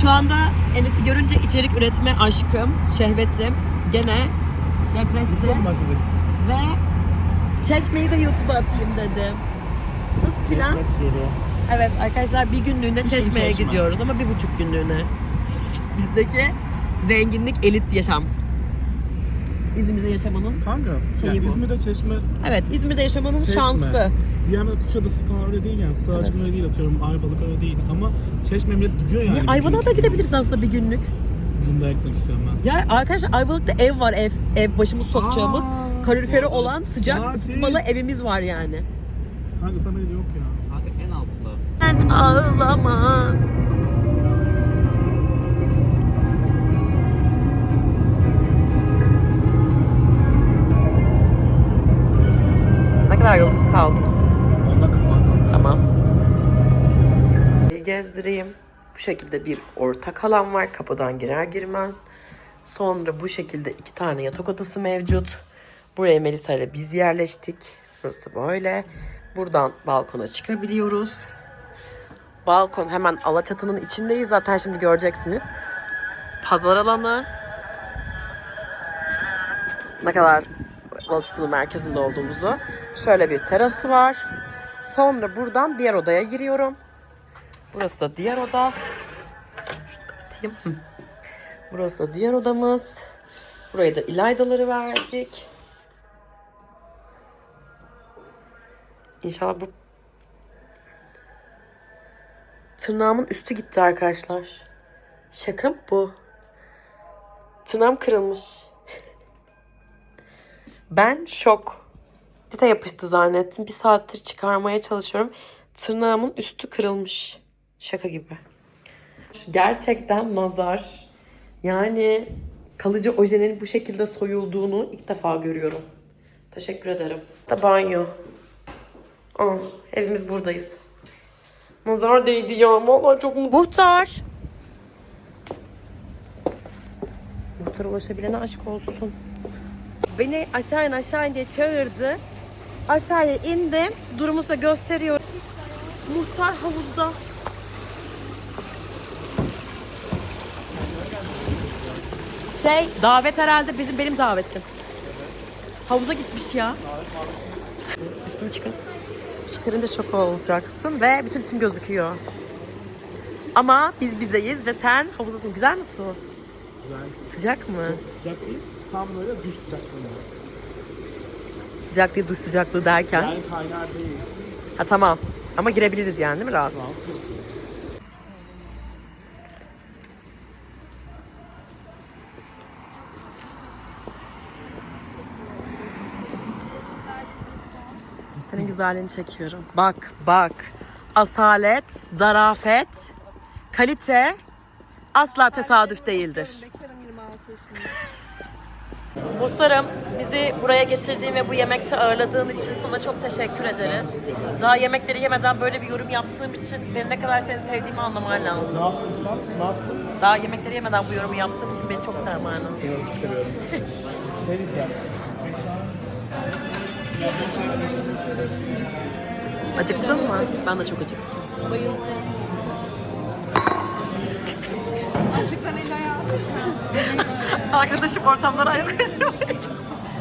Şu anda Enes'i görünce içerik üretme aşkım, şehvetim gene depreşti. Ve Çeşme'yi de YouTube'a atayım dedim. Nasıl üzere. Evet arkadaşlar bir günlüğüne Kışın Çeşme'ye Çeşme. gidiyoruz ama bir buçuk günlüğüne. Bizdeki zenginlik elit yaşam. İzmir'de yaşamanın. Kanka, Şeyi yani bu. İzmir'de Çeşme, Evet İzmir'de yaşamanın Çeşme. şansı. Diğer Kuşadası falan öyle değil yani. Sığacık Evet. öyle değil atıyorum. Ayvalık öyle değil. Ama Çeşme millet gidiyor yani. Ya, Ayvalık'a da gidebiliriz aslında bir günlük. Ucunda gitmek istiyorum ben. Ya arkadaşlar Ayvalık'ta ev var ev. Ev başımız sokacağımız. Aa, kaloriferi doğru. olan sıcak Tatil. ısıtmalı evimiz var yani. Kanka sana öyle yok ya. Kanka en altta. Ben ağlama. Kadar yolumuz kaldı? 10 dakika falan. Tamam. Gezdireyim. Bu şekilde bir ortak alan var. Kapıdan girer girmez. Sonra bu şekilde iki tane yatak odası mevcut. Buraya Melisa ile biz yerleştik. Burası böyle. Buradan balkona çıkabiliyoruz. Balkon hemen Alaçatı'nın içindeyiz. Zaten şimdi göreceksiniz. Pazar alanı. Ne kadar Alaçatı'nın merkezinde olduğumuzu. Şöyle bir terası var. Sonra buradan diğer odaya giriyorum. Burası da diğer oda. Şunu kapatayım. Burası da diğer odamız. Buraya da İlaydaları verdik. İnşallah bu tırnağımın üstü gitti arkadaşlar. Şaka bu? Tırnağım kırılmış. Ben şok. Dite yapıştı zannettim. Bir saattir çıkarmaya çalışıyorum. Tırnağımın üstü kırılmış. Şaka gibi. Gerçekten nazar. Yani kalıcı ojenin bu şekilde soyulduğunu ilk defa görüyorum. Teşekkür ederim. Da banyo. Aa, evimiz buradayız. Nazar değdi ya. Vallahi çok mutlu. Muhtar. Muhtar ulaşabilene aşk olsun. Beni aşağı in aşağı in diye çağırdı. Aşağıya indim. Durumu size gösteriyorum. Muhtar havuzda. Şey, davet herhalde bizim benim davetim. Havuza gitmiş ya. Üstümü çıkın. Çıkarınca çok olacaksın ve bütün içim gözüküyor. Ama biz bizeyiz ve sen havuzdasın. Güzel mi su? Güzel. Sıcak mı? Sıcak değil. Tam böyle düz sıcaklığında. Sıcak değil, duş sıcaklığı derken. Yani kaynar değil. Ha tamam. Ama girebiliriz yani değil mi rahat? Sıcak. Senin güzelliğini çekiyorum. Bak, bak. Asalet, zarafet, kalite asla tesadüf değildir. Muhtarım, bizi buraya getirdiğin ve bu yemekte ağırladığın için sana çok teşekkür ederiz. Daha yemekleri yemeden böyle bir yorum yaptığım için beni ne kadar seni sevdiğimi anlaman lazım. Ne yaptın sen? Ne yaptın? Daha yemekleri yemeden bu yorumu yaptığım için beni çok sevmen lazım. Seni çok seviyorum. şey diyeceğim. Acıktın mı? Ben de çok acıktım. Bayılacağım. Arkadaşım ortamlara ayak uydurmaya çalışıyor.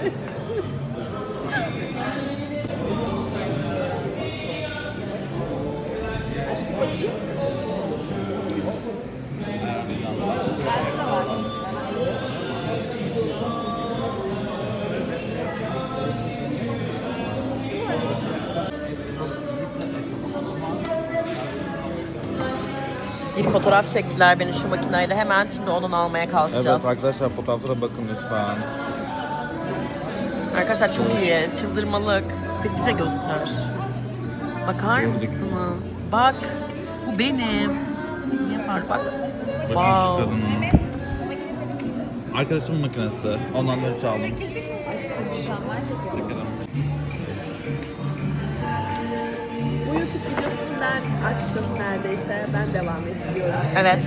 Bir fotoğraf çektiler beni şu makineyle. Hemen şimdi onun almaya kalkacağız. Evet arkadaşlar fotoğraflara bakın lütfen. Arkadaşlar çok iyi. Çıldırmalık. Biz bize göster. Bakar Gördük. mısınız? Bak. Bu benim. Ne var bak. Bakın Wow. şu kadının. Arkadaşımın makinesi. Ondan da çaldım. Çekelim. Bu açtım neredeyse. Ben devam ediyorum. Evet.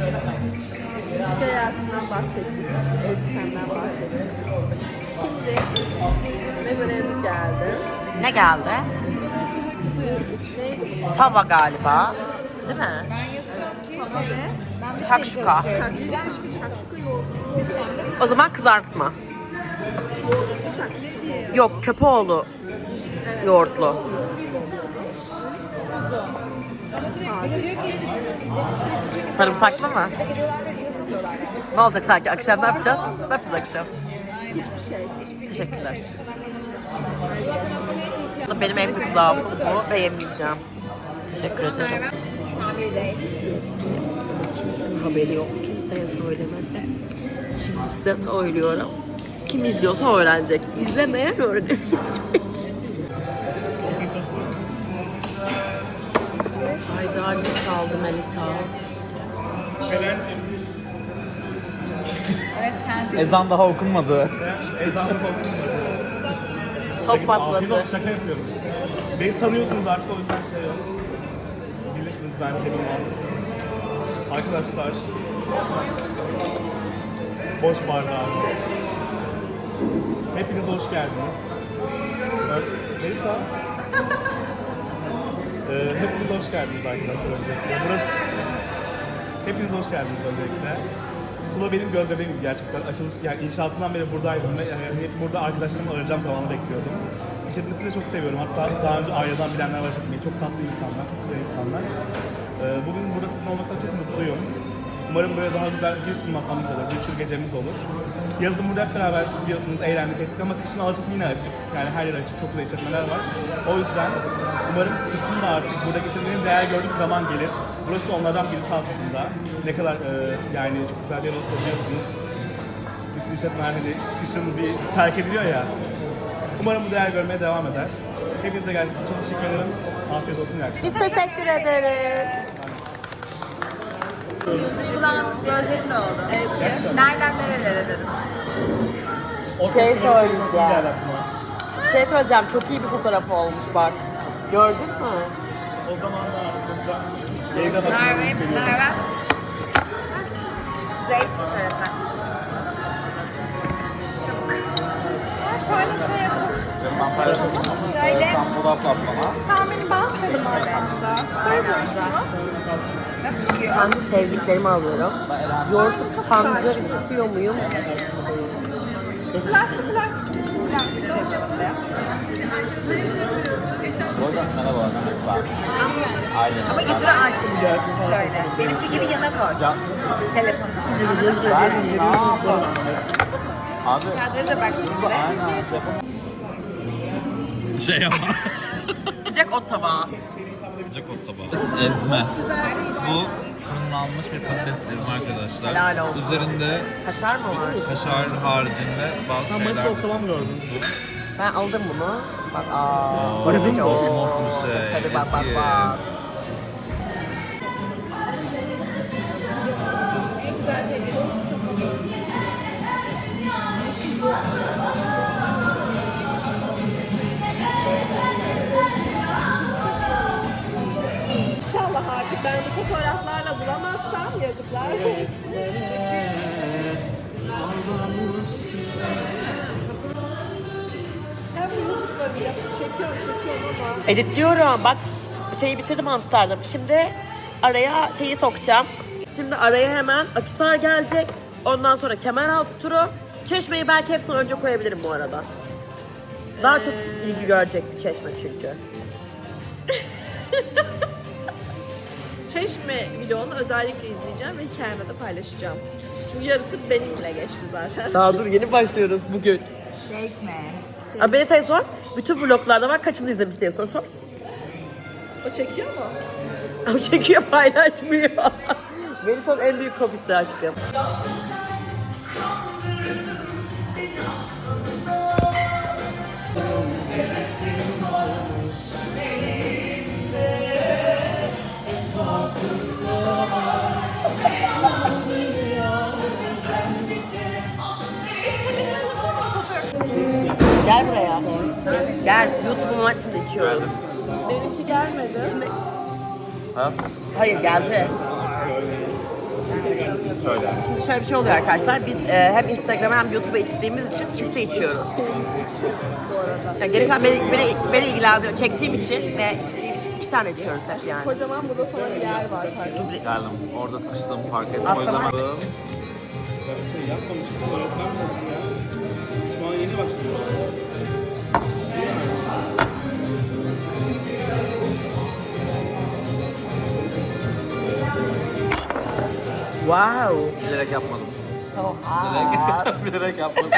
İlişki hayatımdan bahsettik. Elbisemden bahsettik. Şimdi mezelerimiz geldi. Ne geldi? Fava galiba. Değil mi? Şakşuka. O zaman kızartma. Yok köpoğlu yoğurtlu. Sarımsaklı mı? Ne olacak sanki? Akşam ne yapacağız? Ne yapacağız akşam? Teşekkürler. Benim en büyük zaafım bu ve yemeyeceğim. Teşekkür ederim. Kimsenin haberi yok. Kimseye söylemedi. Şimdi size söylüyorum. Kim izliyorsa öğrenecek. İzlemeyen öğrenemeyecek. Bir çaldı Melisa. Ezan daha okunmadı. Ezanlı korktum. Top patladı. Biz şaka yapıyorum. Beni tanıyorsunuz artık o yüzden şey yok. Bilirsiniz ben Cem Yılmaz. Arkadaşlar. Boş bardağı. Hepiniz hoş geldiniz. Evet, Melisa. Ee, hepiniz hoş geldiniz arkadaşlar öncelikle. Burası... Hepiniz hoş geldiniz öncelikle. Sula benim göz bebeğim gerçekten. Açılış yani inşaatından beri buradaydım ve yani hep burada arkadaşlarımı arayacağım zamanı bekliyordum. İşletmesini de çok seviyorum. Hatta daha önce aileden bilenler var işletmeyi. Çok tatlı insanlar, çok güzel insanlar. Ee, bugün burasında olmaktan çok mutluyum. Umarım böyle daha güzel bir sürü masamız olur, bir sürü gecemiz olur. Yazın burada hep beraber biliyorsunuz eğlendik ettik ama kışın Alaçatı yine açık. Yani her yer açık, çok güzel işletmeler var. O yüzden umarım kışın da artık buradaki işletmenin değer gördüğü zaman gelir. Burası da onlardan birisi aslında. Ne kadar e, yani çok güzel yer olduğunu biliyorsunuz. Bütün işletmeler hani kışın bir terk ediliyor ya. Umarım bu değer görmeye devam eder. Hepinize geldiğiniz için çok teşekkür ederim. Afiyet olsun, iyi. Biz teşekkür ederiz. Gözlerim de oldu. Nereden nerelere dedim. şey söyleyeceğim. Bir şey söyleyeceğim. Çok iyi bir fotoğraf olmuş bak. Gördün mü? O zaman da aklımda başlamayı Merve. Merve. Zeytin tarafı. Şöyle şey yapalım. Şöyle. Sen beni bahsedin orada. Nasıl çıkıyor? Kendi sevdiklerimi alıyorum. Yoğurtlu pancar istiyor muyum? Flash, flash. Flash yapalım da. Merhaba. Aynen. Ama getir artık. Şöyle. Benimki gibi yana koy. Telefonunu. Abi Kadra da bak şimdi. şey ama. Sıcak ot tabağı. Sıcak ot tabağı. Ezme. Bu fırınlanmış bir patates ezme arkadaşlar. Helal olsun. Üzerinde Kaşar mı var? kaşar haricinde bazı Sen şeyler masada ortadan gördün. Ben aldım bunu. Bak aa. Aradın mı? Osmos bir şey. Tabii bak bak bak. Fotoğraflarla bulamazsam yazıklar. Çekiyorum çekiyorum ama Editliyorum. Bak şeyi bitirdim Amsterdam. Şimdi araya şeyi sokacağım. Şimdi araya hemen Akisar gelecek. Ondan sonra Kemeraltı turu. Çeşmeyi belki hepsini önce koyabilirim bu arada. Daha çok ilgi görecek bir çeşme çünkü. Çeşme vlogunu özellikle izleyeceğim ve hikayemde de paylaşacağım. Çünkü yarısı benimle geçti zaten. Daha dur yeni başlıyoruz bugün. Çeşme. Abi beni sen sor. Bütün vloglarda var kaçını izlemiş diye sor sor. O çekiyor mu? Ama çekiyor paylaşmıyor. Melisa'nın en büyük hobisi aşkım. Gel buraya. Gel. YouTube'um var şimdi içiyoruz. Benimki gelmedi. Şimdi... Hayır geldi. Şöyle. Şimdi şöyle bir şey oluyor arkadaşlar. Biz e, hem Instagram'a hem YouTube'a içtiğimiz için çifte içiyoruz. Yani geri kalan beni, beni, beni ilgilendiriyor. Çektiğim için ve içtiğim tane içiyoruz hep yani. Kocaman burada sana bir yer var. Geldim. Orada sıkıştığımı fark ettim. Aslında o yüzden var. Wow. Bilerek yapmadım. Bilerek, bilerek yapmadım.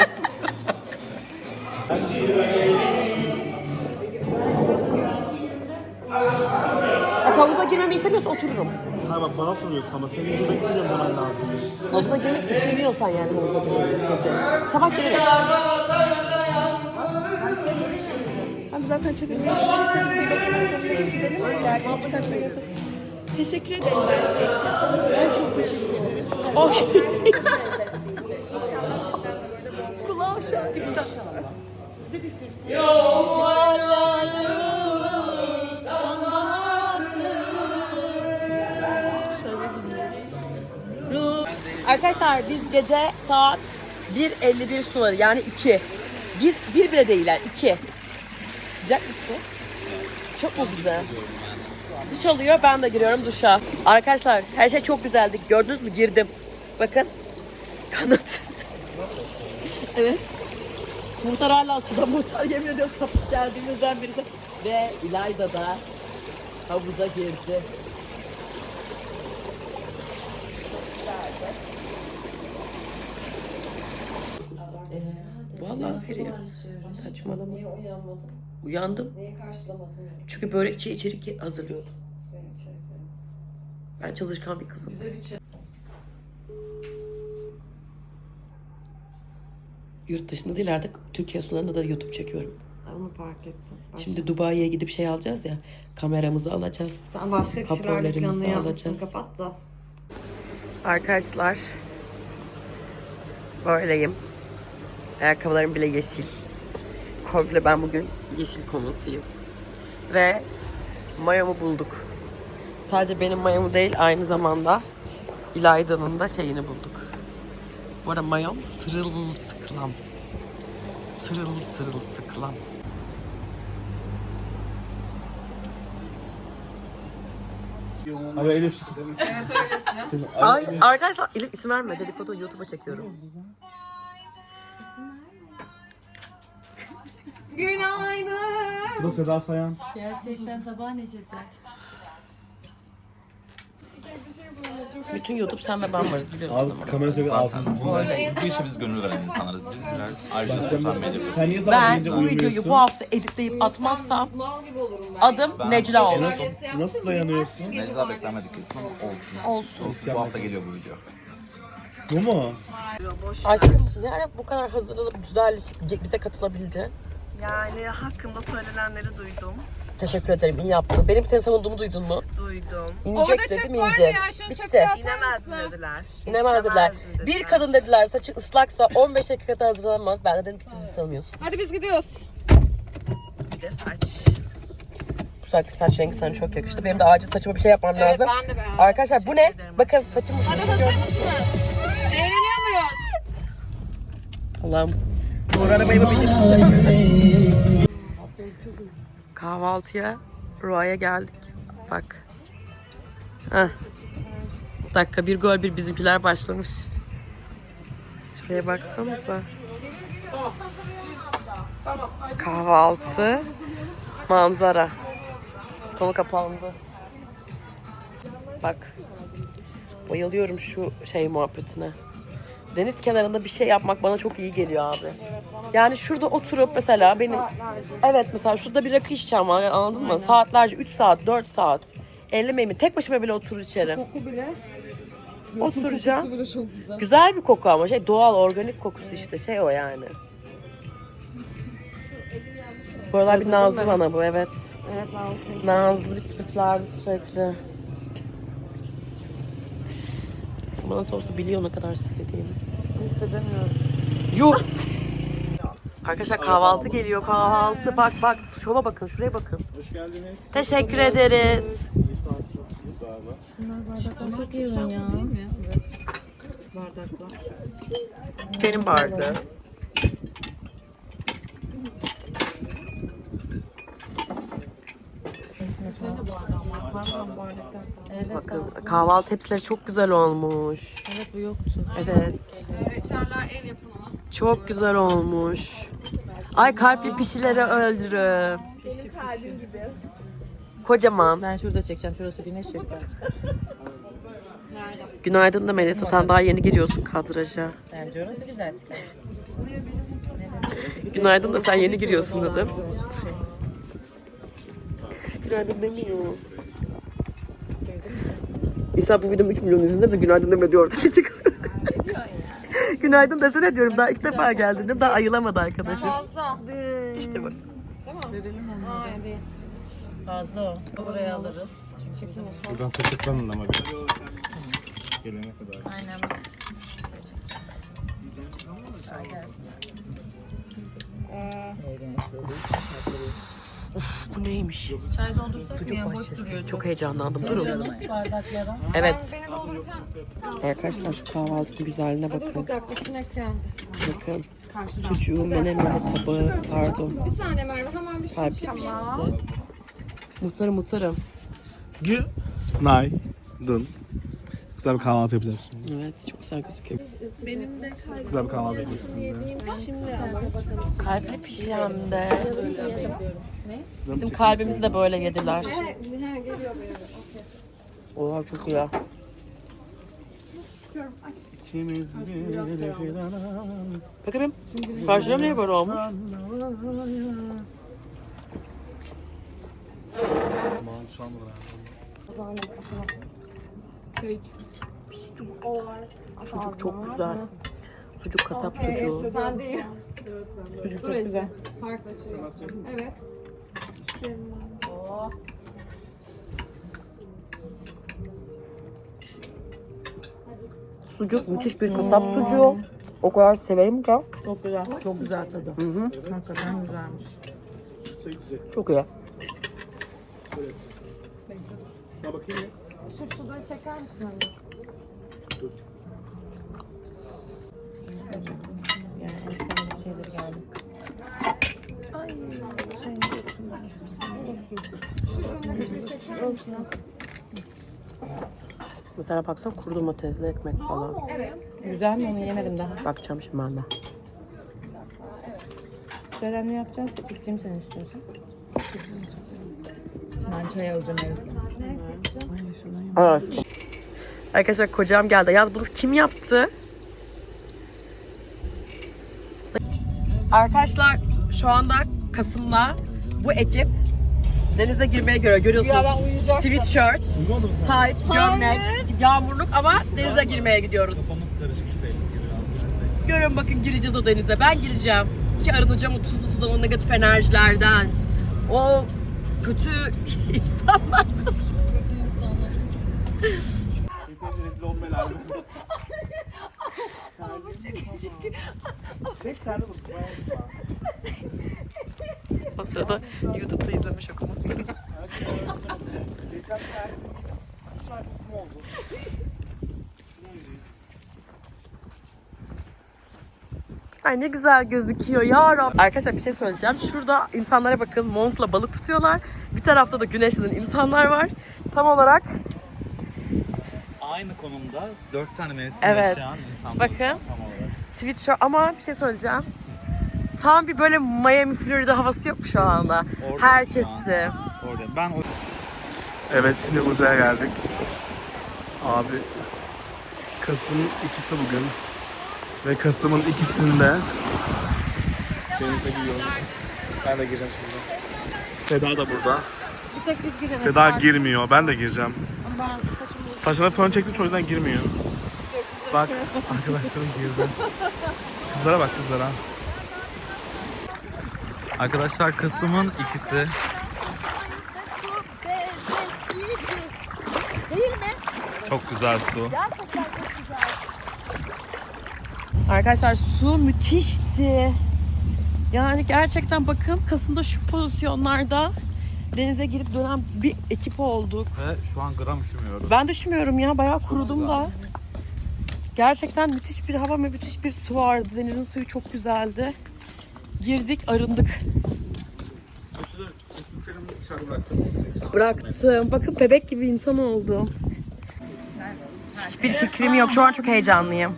Havuza girmemi istemiyorsan otururum. Ha bak bana soruyorsun ama senin girmek istemiyorum demen lazım. Havuza girmek istemiyorsan yani havuza girmeyi gece. Sabah girerim. Abi zaten. Gidelim mi? Dergi çıkartmayı. Teşekkür ederiz her şey için. Ben çok teşekkür ederim. Oh. Kulağım şu an iptal. Arkadaşlar biz gece saat 1.51 suları yani 2. 1, 1 bile değil yani 2. Sıcak mı su? Çok mu güzel? Duş alıyor ben de giriyorum duşa. Arkadaşlar her şey çok güzeldi. Gördünüz mü? Girdim. Bakın. Kanat. evet. Muhtar hala suda. Muhtar yemin ediyorum geldiğimizden birisi. Ve İlayda da havuza girdi. Vallahi Feriha. Saçmalama. Niye uyanmadın? Uyandım. Neyi karşılamadın? Çünkü börekçi içerik hazırlıyordum. Ben çalışkan bir kızım. Yurt dışında değil artık Türkiye sularında da YouTube çekiyorum. Onu fark ettim. Baş- Şimdi Dubai'ye gidip şey alacağız ya. Kameramızı alacağız. Sen başka kişilerle Hoparlörlerimizi planını yapmışsın. alacağız. Kapat da. Arkadaşlar böyleyim. Ayakkabılarım bile yeşil. Komple ben bugün yeşil konusuyum. Ve mayomu bulduk. Sadece benim mayomu değil aynı zamanda İlayda'nın da şeyini bulduk. Bu arada mayom sırılsıklam. Sırıl sırıl sıklam. Abi Elif. Ay arkadaşlar Elif isim verme dedikodu YouTube'a çekiyorum. Bu da Seda Sayan. Bütün YouTube sen ve ben varız biliyorsun. Abi kamera söyle ağzını. Bu, bu işe biz gönül veren insanlarız. Biz birer ayrıca sosyal medya Sen niye sabah Ben gelince bu videoyu uyumuyorsun? bu hafta editleyip atmazsam adım Necla olur. Nasıl dayanıyorsun? Necla beklenmedik kesin ama olsun. Olsun. Olsun. Bu hafta geliyor bu video. Bu mu? Aşkım ne ara bu kadar hazırlanıp güzelleşip bize katılabildi? Yani hakkımda söylenenleri duydum. Teşekkür ederim iyi yaptın. Benim seni savunduğumu duydun mu? Duydum. İnecek dedim indi. Bitti. İnemez dediler. İnemez dediler. İnemez Bir kadın dediler saçı ıslaksa 15 dakikada hazırlanmaz. Ben de dedim ki siz bizi tanımıyorsunuz. Hadi biz gidiyoruz. Bir de saç. Bu saç, saç rengi sana çok yakıştı. Benim de acil saçıma bir şey yapmam lazım. ben de beğendim. Arkadaşlar bu ne? Bakın saçım şu Hazır mısınız? Eğleniyor muyuz? Allah'ım. Kahvaltıya Rua'ya geldik. Bak. Heh. Dakika bir gol bir bizimkiler başlamış. Şuraya baksanıza. Kahvaltı. Manzara. Konu kapandı. Bak. Bayılıyorum şu şey muhabbetine. Deniz kenarında bir şey yapmak bana çok iyi geliyor abi. Yani şurada oturup mesela benim evet mesela şurada bir rakı içeceğim var anladın mı? Saatlerce 3 saat 4 saat. Ellemeyi mi? Tek başıma bile oturur içerim. Koku bile. Oturacağım. bile çok güzel. Güzel bir koku ama şey doğal organik kokusu işte şey o yani. Bu aralar bir nazlı bana bu evet. Evet lazım. Nazlı bir triplerdi sürekli. Bana sorsa biliyor ne kadar sevdiğimi. Hissedemiyorum. Yuh! Arkadaşlar kahvaltı geliyor kahvaltı. Bak bak şova bakın şuraya bakın. Hoş geldiniz. Teşekkür ederiz. Lisanslısınız abi. Benim Bakın kahvaltı tepsileri çok güzel olmuş. Evet bu yoktu. Evet. Reçeller ev yapımı. Çok güzel olmuş. Ay kalpli pişileri öldürüm. Benim kalbim gibi. Kocaman. Ben şurada çekeceğim. Şurası güneş bence. Günaydın da Melisa sen daha yeni giriyorsun kadraja. Bence orası güzel çıkar. Günaydın da sen yeni giriyorsun dedim. Günaydın demiyor. İnşallah bu videom 3 milyon izlenir de günaydın deme diyor ortaya çıkıyor. günaydın desene diyorum daha ilk defa diyorum. Daha ayılamadı arkadaşım. Fazla. İşte bak. Hayır değil. Fazla o. Oraya alırız. Çünkü bizim Buradan tıklıklanın ama biraz. Gelene kadar. aynen Bu neymiş? Çay doldursak Sucuk niye boş bahçesi. Çok heyecanlandım. Durun. Bardaklara. Evet. Beni doldururken Arkadaşlar şu kahvaltının güzelliğine bakın. bir dakika sinek geldi. Bakın. Sucuğu, menemeni, tabağı, pardon. Bir saniye Merve hemen bir Kalp pişti. Mutarım mutarım. Günaydın. Güzel bir kahvaltı yapacağız şimdi. Evet çok güzel gözüküyor. Benim de Güzel bir kahvaltı yapacağız şimdi. Kalpli pişirem de. Bizim kalbimizi de böyle yediler. geliyor böyle. Oha çok iyi. İkimiz bir filan Bakın karşıda niye böyle olmuş? anlayız. Aman şu an var Sucuk çok güzel. Sucuk kasap sucuğu. Sen değil. Sucuk çok güzel. Şey. Evet. Sucuk müthiş bir kasap sucuğu. O kadar severim ki. Çok güzel. Çok güzel tadı. Hı hı. Hakikaten güzelmiş. Çok iyi. Bakayım ya. Şu sudan çeker misin? Yani en sevdiğim şeyleri geldi. Mesela baksana kuru domatesli ekmek falan. Güzel mi? Onu yemedim daha. Bakacağım şimdi ben de. Söyle ne yapacağız? Fikrimi sen istiyorsan. Ben çay alacağım evde. Evet. Arkadaşlar kocam geldi. Yaz bunu kim yaptı? Arkadaşlar şu anda Kasım'da bu ekip denize girmeye göre görüyorsunuz. Sweatshirt, tight, gömlek, yağmurluk ama denize girmeye gidiyoruz. Kafamız karışmış belli. Görün bakın gireceğiz o denize. Ben gireceğim. Ki arınacağım o tuzlu sudan, o negatif enerjilerden. O kötü insanlar. İlk önce rezil olma lazım. Çek sen de bu. Sırada YouTube'da izlemiş okuma. Geçen sene üç tane kum oldu. Şunu oynayayım. Ay ne güzel gözüküyor ya Rab. Arkadaşlar bir şey söyleyeceğim. Şurada insanlara bakın montla balık tutuyorlar. Bir tarafta da güneşlenen insanlar var. Tam olarak Aynı konumda dört tane mevsim Evet. yaşayan insanlar. Bakın. Tam olarak. sweatshirt ama bir şey söyleyeceğim. Tam bir böyle Miami, Florida havası yok mu şu anda? Orada Herkesi. Orada. Ben o Evet şimdi Uzay'a geldik. Abi Kasım'ın ikisi bugün. Ve Kasım'ın ikisinde Denize giriyorum. Ben de gireceğim şimdi. Seda da burada. Bir tek biz girelim. Seda girmiyor. Ben de gireceğim. Saçına fön çektim o yüzden girmiyor. Bak arkadaşlarım girdi. Kızlara bak kızlara. Arkadaşlar Kasım'ın ikisi. Çok güzel su. Arkadaşlar su müthişti. Yani gerçekten bakın Kasım'da şu pozisyonlarda denize girip dönen bir ekip olduk. Ve şu an gram üşümüyoruz. Ben düşmüyorum ya bayağı kurudum da. Gerçekten müthiş bir hava ve müthiş bir su vardı. Denizin suyu çok güzeldi. Girdik arındık. Bıraktım. Bakın bebek gibi insan oldum. Hiçbir fikrim yok. Şu an çok heyecanlıyım.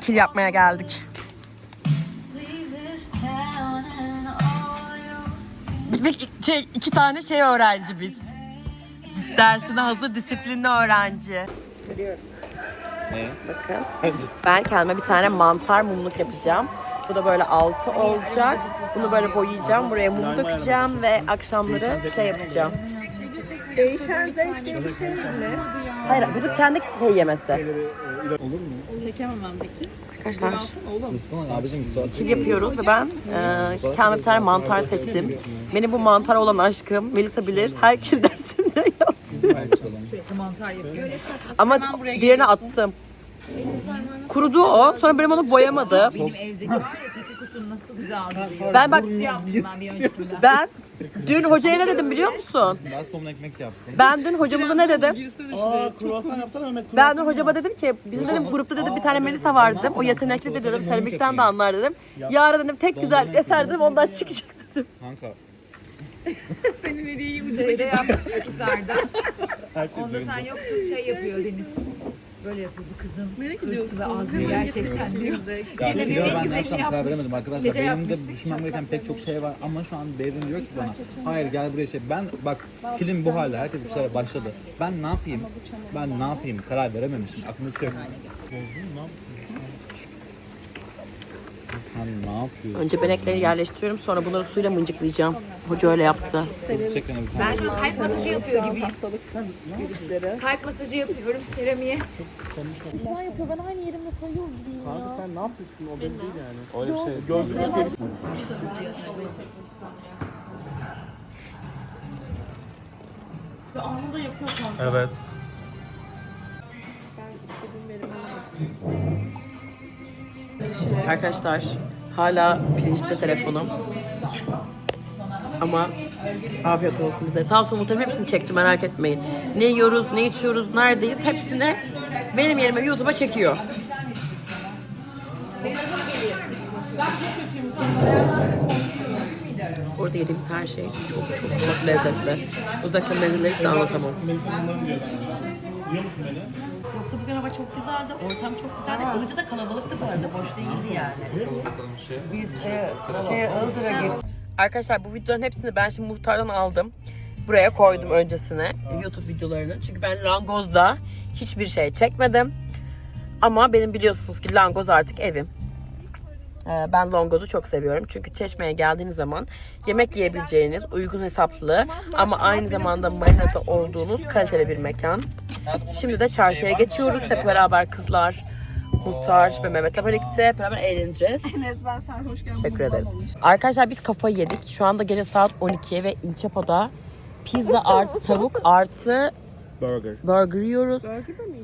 Kil yapmaya geldik. Ve şey, iki tane şey öğrenci biz. Dersine hazır disiplinli öğrenci. Ne? Bakın. Ben kendime bir tane mantar mumluk yapacağım. Bu da böyle altı olacak. Bunu böyle boyayacağım. Buraya mum dökeceğim ve akşamları şey yapacağım. Değişen zevk diye bir şey mi? Hayır, bu da kendi şey yemesi. Çekemem ben peki. Arkadaşlar kil yapıyoruz ve ben e, kendime bir tane mantar seçtim. Benim bu mantar olan aşkım Melisa bilir. Her kil dersinde yaptı. Ama diğerini attım. Kurudu o. Sonra benim onu boyamadı. Evdeki var ya tepe nasıl güzel duruyor. Ben bak Yaptım ben bir öncekinde. ben dün hocaya ne dedim biliyor musun? Ben somun ekmek yaptım. Ben dün hocamıza ne dedim? Aa kruvasan yapsana Mehmet. Ben dün hocama dedim ki bizim dedim grupta dedim bir tane Melisa var dedim. O yetenekli dedim. Seramikten de anlar dedim. Yarın dedim tek güzel eser dedim ondan çıkacak dedim. Kanka. Şeyde yaptık Akisar'da. Her şey Onda sen yoktun şey yapıyor Deniz. Böyle yapıyor bu kızın hırsı ve azmi gerçekten diyor. Yine diyor en ben güzelini yapacağım karar yapmış. veremedim arkadaşlar. Gece Benim de yapmıştık. düşünmem gereken pek çok şey var ama şu an Devrim diyor ki bana hayır gel buraya şey. Ben bak film bu halde herkes bir şeyler başladı. Ben ne yapayım? Ben ne yapayım? Karar verememişim. Aklımda hiç yok. Sen ne yapıyorsun? Önce benekleri yerleştiriyorum sonra bunları suyla mıncıklayacağım. Hoca öyle yaptı. Bir Ben şu an kalp masajı yapıyor gibiyim. Hastalık virüsleri. Kalp masajı yapıyorum seramiğe. Kanka sen ne yapıyorsun? O benim değil yani. Öyle bir şey. Gözlük Evet. Arkadaşlar hala pirinçte telefonum. Ama afiyet olsun bize. Sağ olsun muhtemelen hepsini çekti merak etmeyin. Ne yiyoruz, ne içiyoruz, neredeyiz hepsini benim yerime YouTube'a çekiyor. Orada yediğimiz her şey çok çok çok lezzetli. Özellikle mezeleri size anlatamam. Yoksa bugün hava çok güzeldi, ortam çok güzeldi. Ilıcı da kalabalıktı bu arada, boş değildi yani. Biz e, şey Ilıcı'ya gittik. Arkadaşlar bu videoların hepsini ben şimdi muhtardan aldım. Buraya koydum öncesine YouTube videolarını. Çünkü ben Langoz'da hiçbir şey çekmedim. Ama benim biliyorsunuz ki Langoz artık evim. Ee, Ben Longoz'u çok seviyorum. Çünkü Çeşme'ye geldiğiniz zaman yemek yiyebileceğiniz uygun hesaplı ama aynı zamanda marinada olduğunuz kaliteli bir mekan. Şimdi de çarşıya geçiyoruz. Hep beraber kızlar, Muhtar ve Mehmet'le birlikte hep beraber eğleneceğiz. Enes ben sarhoşken Teşekkür ederiz. Arkadaşlar biz kafayı yedik. Şu anda gece saat 12 ve İlçepo'da pizza artı tavuk artı Burger. burger yiyoruz.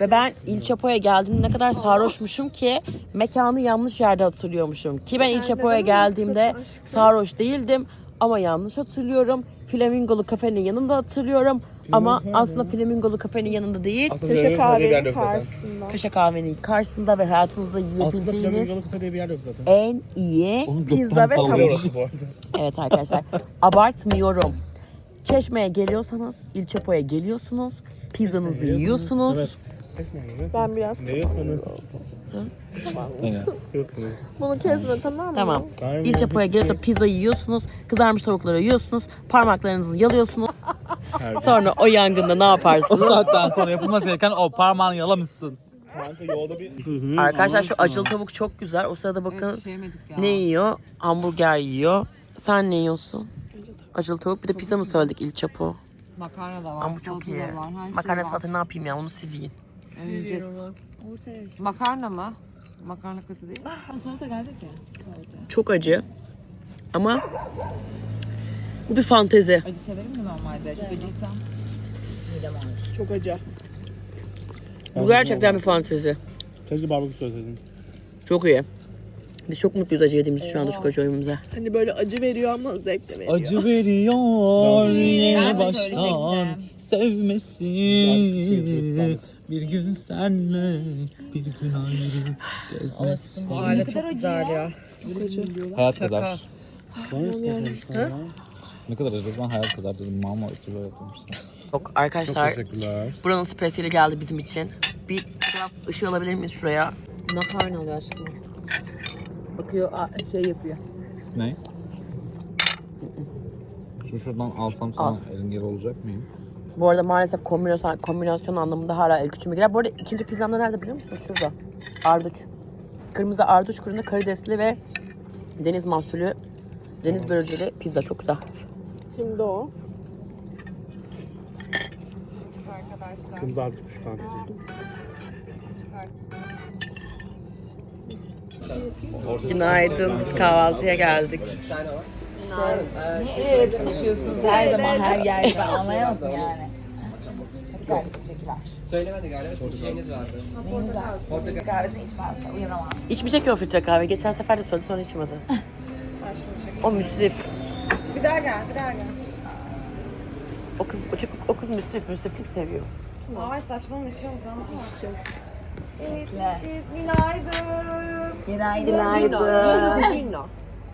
Ve ben İlçepo'ya geldiğimde ne kadar sarhoşmuşum ki mekanı yanlış yerde hatırlıyormuşum. Ki ben İlçepo'ya neden geldiğimde sarhoş değildim ama yanlış hatırlıyorum. Flamingolu kafenin yanında hatırlıyorum. Ama aslında Flamingolu kafenin yanında değil. Köşe kahvenin karşısında. Köşe kahvenin karşısında ve hayatınızda yiyebileceğiniz kafe diye bir yer yok zaten. en iyi pizza ve tavuk. bu arada. Evet arkadaşlar abartmıyorum. Çeşme'ye geliyorsanız İlçepo'ya geliyorsunuz. Pizzanızı yiyorsunuz. Ben biraz Ne yiyorsunuz? Yiyorsunuz. bunu kesme tamam mı? Tamam. Aynen. İlçepo'ya geliyorsa pizza yiyorsunuz. Kızarmış tavukları yiyorsunuz. Parmaklarınızı yalıyorsunuz. Sonra o yangında ne O yaparsınız? saatten sonra yapılması gereken o parmağını yalamışsın. Kanka yolda bir... Arkadaşlar şu acılı tavuk çok güzel. O sırada bakın ne yiyor? Hamburger yiyor. Sen ne yiyorsun? Acılı tavuk bir de pizza mı söyledik İlçepo? Makarna da var. Ama bu çok salata iyi. da var, her şey Makarna var. salatı ne yapayım ya onu siz yiyin. Yiyeceğiz. Makarna mı? Makarna kötü değil. Salata gelecek ya. Çok acı. Ama bu bir fantezi. Acı severim de normalde. Çok acıysam. Çok acı. Bu gerçekten bir fantezi. Keşke barbekü söyleseydin. Çok iyi. Biz çok mutluyuz acı yediğimiz şu anda şu koca oyunumuza. Hani böyle acı veriyor ama zevk de veriyor. Acı veriyor de baştan söyleyecektim. sevmesi. Bir gün senle, bir gün ayrı gezmesi. Aile çok güzel ya. Hayat kadar. Ne kadar acı ben hayal kadar dedim. Mama ısı böyle yapmışlar. Yok arkadaşlar Teşekkürler. buranın spesiyeli geldi bizim için. Bir fotoğraf ışığı alabilir miyiz şuraya? Makarna alıyor aşkım. Bakıyor şey yapıyor. Ne? Şu şuradan alsam sana Al. elin olacak mıyım? Bu arada maalesef kombinasyon, kombinasyon anlamında hala el küçüğüme girer. Bu arada ikinci pizzam da nerede biliyor musun? Şurada. Arduç. Kırmızı arduç kurunda karidesli ve deniz mahsulü, deniz börülceli pizza çok güzel. Şimdi o. Kırmızı artık kuş Günaydın. Biz kahvaltıya geldik. Niye el tutuşuyorsunuz her zaman her yerde ben anlayamadım yani. Söylemedi galiba seçeceğiniz vardı. Var? Kahvesini içmezse uyanamam. İçmeyecek ki o filtre kahve. Geçen sefer de söyledi sonra içmedi. o müsrif. Bir daha gel, bir daha gel. O kız, o, çocuk- o kız müsrif, müsriflik seviyor. Ay saçmalamışım tamam mı? Evet, günaydın. Günaydın. Günaydın. Günno.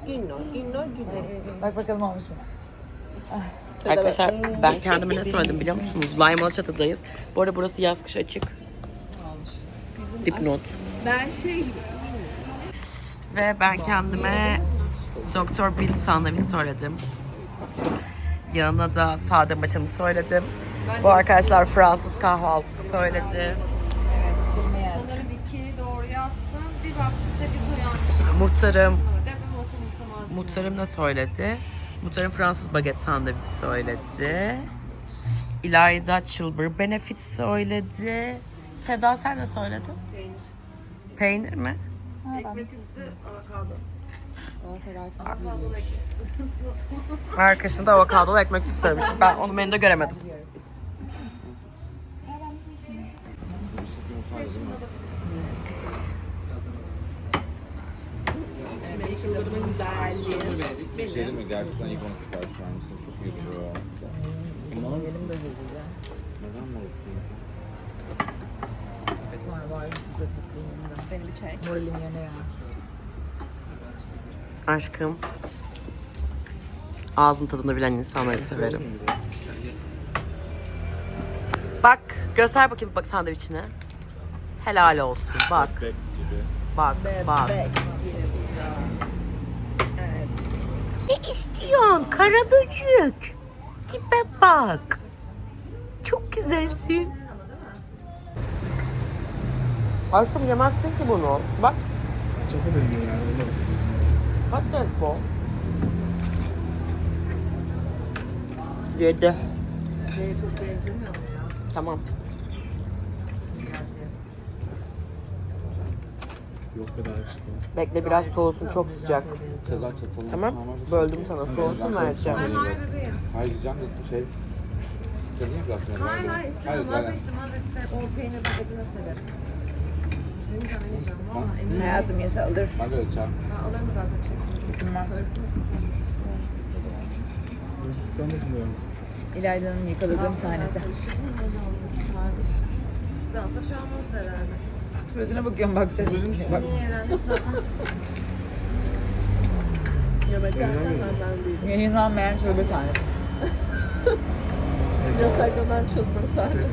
Günno. Günno. Günno. Bak bakalım olmuş mu? Arkadaşlar ben kendime ne söyledim biliyor musunuz? Lime Çatı'dayız. Bu arada burası yaz kış açık. Dipnot. Ben şey Ve ben kendime Doktor Bill sandviç söyledim. Yanına da sade maçamı söyledim. Bu arkadaşlar Fransız kahvaltısı söyledi. Muhtarım, muhtarım ne söyledi? Muhtarım Fransız baget sandviç söyledi. İlayda Çılbır Benefit söyledi. Seda sen ne söyledin? Peynir. Peynir mi? Ekmek üstü avokado. Arkadaşında avokadolu ekmek söylemiş. Ben onu menüde göremedim. Bir şey değil mi? Gerçekten iyi konu sipariş vermişsin. Çok iyi duruyor. Yiyelim de hızlıca. Neden mi olsun? Sonra bari sıcaklıklı yiyeyim de. Beni bir çek. Moralim yerine gelsin. Aşkım. Ağzın tadını bilen insanları severim. Bak, göster bakayım bak sandviçine. Helal olsun. Bak, bak, bak. Ne istiyorsun? Kara böcek. Tipe bak. Çok güzelsin. Aşkım yemezsin ki bunu. Bak, patates bu. Yedi. Çok benzemiyor ya? Tamam. Yok be daha çıkıyor. Bekle biraz soğusun çok sıcak. Seda çatalım. Tamam. Böldüm sana. Soğusun vereceğim. Hayır diyeceğim de şey... Hayır hayır Hayır, istemem vazgeçtim vazgeçtim. O peynir paketini severim. Hayatım yaşa alır. Ben de. Ben alırım zaten. De bilmiyorum. İlayda'nın yakaladığım sahnesi. Dansa şu an herhalde. Suratına bakıyorum. Bak. Yemeklerden benden değil. Yayınlanmayan çorba sahnesi. Yasaklanan çılbır sahnesi.